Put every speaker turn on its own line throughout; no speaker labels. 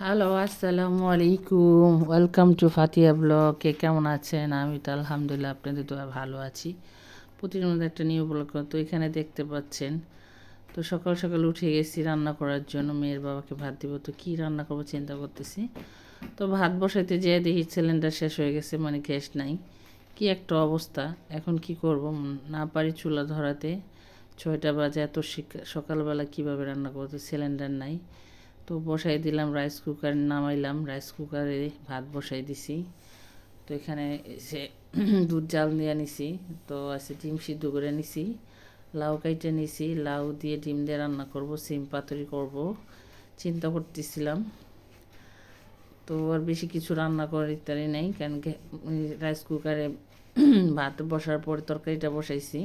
Hello আসসালামু আলাইকুম welcome to Fatiha blog কে কেমন আছেন? আমি তো আলহামদুলিল্লাহ, আপনাদের তো ভালো আছি। প্রতিদিন মধ্যে একটা নিউ ব্লগ তো এখানে দেখতে পাচ্ছেন, তো সকাল সকাল উঠে গেছি রান্না করার জন্য। মেয়ের বাবাকে ভাত দিব। তো কী রান্না করব চিন্তা করতেছি। তো ভাত বসাইতে যেয়ে দেখি সিলিন্ডার শেষ হয়ে গেছে মানে গ্যাস নাই। কি একটা অবস্থা। এখন কি করব? না পারি চুলা ধরাতে। ছয়টা বাজে। এত সকালবেলা কীভাবে রান্না করতে সিলিন্ডার নাই। তো বসাই দিলাম রাইস কুকার নামাইলাম রাইস কুকারে ভাত বসাই দিছি। তো এখানে এসে দুধ জাল দিয়ে নিছি, তো আছে ডিম সিদ্ধ করে নিছি। লাউ কাইটে নিছি, লাউ দিয়ে ডিম দিয়ে রান্না করব, সিম পাতুরি করব, চিন্তা করতেছিলাম। তো আর বেশি কিছু রান্না করার ইত্যাদি নেই, কারণ রাইস কুকারে ভাত বসার পরে তরকারিটা বসাইছি।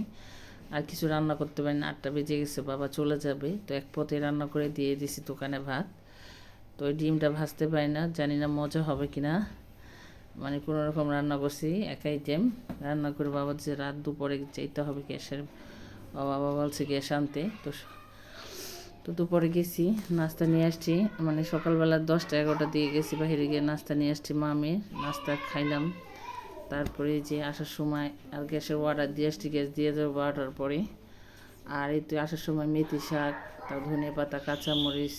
আর কিছু রান্না করতে পারি না। আটটা বেজে গেছে, বাবা চলে যাবে। তো এক পথে রান্না করে দিয়ে দিছি দোকানে ভাত। তো ওই ডিমটা ভাজতে পারি না, জানি না মজা হবে কি না মানে কোনো রকম রান্না করছি এক আইটেম রান্না করে বাবা যে রাত দুপুরে যেতে হবে গ্যাসের। বাবা বাবা বলছে গ্যাস আনতে। তো তো দুপুরে গেছি, নাস্তা নিয়ে আসছি। মানে সকালবেলা দশটা এগারোটা দিয়ে গেছি, বাইরে গিয়ে নাস্তা নিয়ে আসছি মামে। নাস্তা খাইলাম। তারপরে যে আসার সময় আর গ্যাসের অর্ডার দিয়ে আসছি গ্যাস দিয়ে দেবো বারোটার পরে। আর এই তো আসার সময় মেথি শাক তার ধনে পাতা, কাঁচামরিচ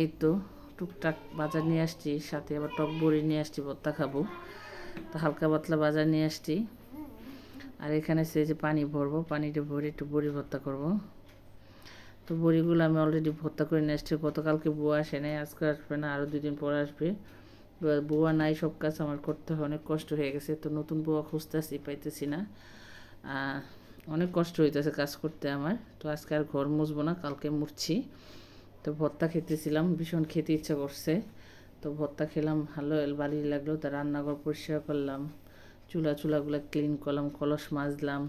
এই তো টুকটাক বাজার নিয়ে আসছি, সাথে আবার টক বড়ি নিয়ে আসছি, ভর্তা খাব। তো হালকা পাতলা বাজার নিয়ে আসছি। আর এখানে সে যে পানি ভরবো, পানিটা ভরে একটু বড়ি ভর্তা করব। তো বড়িগুলো আমি অলরেডি ভর্তা করে নিয়ে আসছি, গতকালকে বউ আসে নাই, আজকে আসবে না আরও দুদিন পরে আসবে। এবার বুয়া নাই, সব কাজ আমার করতে হয়, অনেক কষ্ট হয়ে গেছে, তো নতুন বুয়া খুঁজতেছি, পাইতেছি না। অনেক কষ্ট হইতেছে কাজ করতে আমার, তো আজকে আর ঘর মুছবো না, কালকে মুছছি। তো ভর্তা খেতেছিলাম, ভীষণ খেতে ইচ্ছা করছে। তো ভর্তা খেলাম, ভালো ভালোই লাগল, তা রান্নাঘর পরিষ্কার করলাম, চুলা চুলাগুলো ক্লিন করলাম, কলস মাজলাম,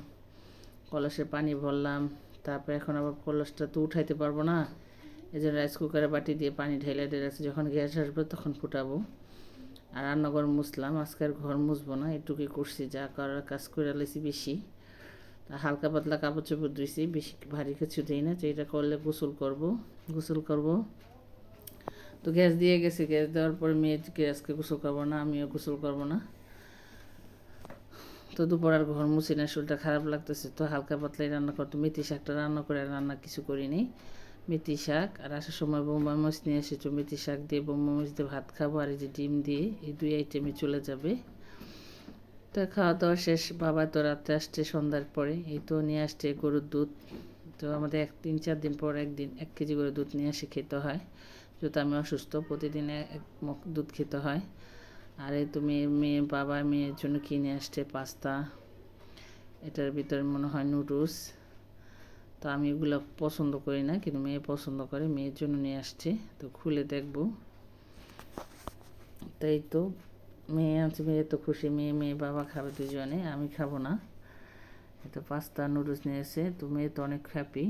কলসে পানি ভরলাম, তারপরে এখন আবার কলসটা তো উঠাইতে পারব না। এই জন্য রাইস কুকারে বাটি দিয়ে পানি ঢেলে ঢেলে যখন গ্যাস আসবে তখন ফুটাবো। আর রান্নাঘর মুছলাম। আজকে আর ঘর মুছবো না, এটুকুই করছি। যা করার কাজ করে লেছি বেশি। হালকা পাতলা কাপড় চোপড় ধুইছি, বেশি ভারী কিছু দিই না। তো এটা করলে গোসল করব। গোসল করব। তো গ্যাস দিয়ে গেছে। গ্যাস দেওয়ার পরে মেয়েকে আজকে গোসল করব না, আমিও গোসল করব না। তো দুপুর আর ঘর মুছি না, শরীরটা খারাপ লাগতেছে। তো হালকা পাতলাই রান্না করতো মেথি শাকটা রান্না করে রান্না কিছু করিনি। মেথি শাক আর আসার সময় বোম্বা মাছ নিয়ে এসেছ মেথি শাক দিয়ে বোম্বা মাছ দিয়ে ভাত খাব আর এই যে ডিম দিয়ে এই দুই আইটেমে চলে যাবে। তো খাওয়া দাওয়া শেষ, বাবা তো রাত্রে আসছে সন্ধ্যার পরে, এই তো নিয়ে আসছে গরুর দুধ। তো আমাদের এক তিন চার দিন পর একদিন এক কেজি করে দুধ নিয়ে এসে খেতে হয়। যেহেতু আমি অসুস্থ, প্রতিদিন এক মগ দুধ খেতে হয়। আর এই তো মেয়ে মেয়ে বাবা মেয়ের জন্য কিনে আসছে পাস্তা। এটার ভিতরে মনে হয় নুডলস। তো আমি এগুলো পছন্দ করি না, কিন্তু মেয়ে পছন্দ করে, মেয়ের জন্য নিয়ে আসছি, তো খুলে দেখব। তাই তো, মেয়ে আছে, মেয়ে তো খুশি, মেয়ে মেয়ে বাবা খাবে দুজনে, আমি খাব না। এটা পাস্তা নুডলস নিয়ে এসে, তো মেয়ে তো অনেক হ্যাপি